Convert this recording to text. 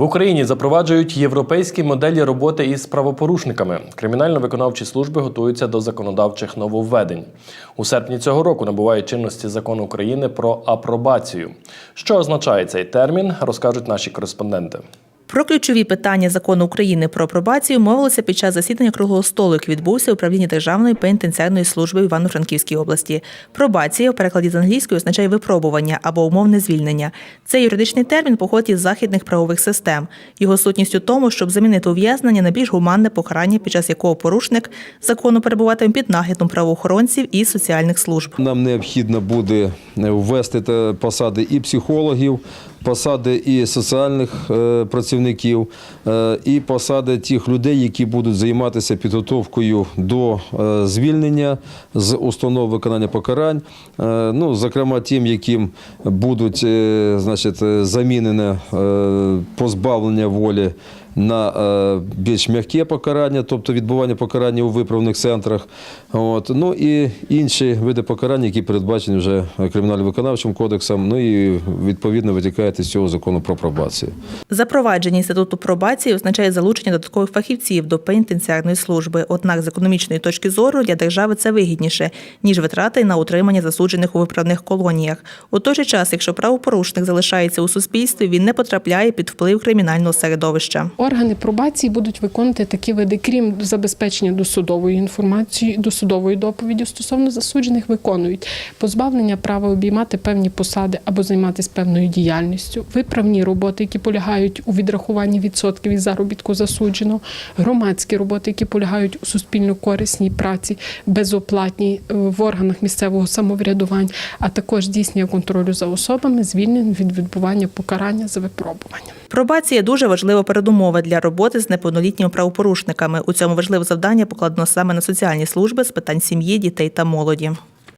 В Україні запроваджують європейські моделі роботи із правопорушниками. Кримінально-виконавчі служби готуються до законодавчих нововведень. У серпні цього року набуває чинності закон України про апробацію. Що означає цей термін, розкажуть наші кореспонденти. Про ключові питання закону України про пробацію мовилося під час засідання круглого столу, який відбувся у управлінні Державної пенітенціарної служби в Івано-Франківській області. Пробація у перекладі з англійської означає випробування або умовне звільнення. Цей юридичний термін походить із західних правових систем. Його сутність у тому, щоб замінити ув'язнення на більш гуманне покарання, під час якого порушник закону перебуватиме під наглядом правоохоронців і соціальних служб. Нам необхідно буде ввести посади і психологів, посади і соціальних е, працівників, е, і посади тих людей, які будуть займатися підготовкою до е, звільнення з установ виконання покарань. Ну, зокрема, тим, яким будуть значить, замінене позбавлення волі на е, більш м'яке покарання, тобто відбування покарання у виправних центрах. От. Ну і інші види покарання, які передбачені вже кримінально-виконавчим кодексом, ну і відповідно витікають із цього закону про пробацію. Запровадження інституту пробації означає залучення додаткових фахівців до пенітенціарної служби. Однак з економічної точки зору для держави це вигідніше ніж витрати на утримання засуджених у виправних колоніях. У той же час, якщо правопорушник залишається у суспільстві, він не потрапляє під вплив кримінального середовища. Органи пробації будуть виконувати такі види, крім забезпечення досудової інформації, досудової доповіді стосовно засуджених, виконують позбавлення права обіймати певні посади або займатися певною діяльністю, виправні роботи, які полягають у відрахуванні відсотків із заробітку засудженого, громадські роботи, які полягають у суспільно корисній праці, безоплатній е, в органах місцевого самоврядування, а також здійснення контролю за особами, звільненими від відбування покарання за випробуванням. Пробація дуже важлива передумова для роботи з неповнолітніми правопорушниками. У цьому важливе завдання покладено саме на соціальні служби з питань сім'ї, дітей та молоді.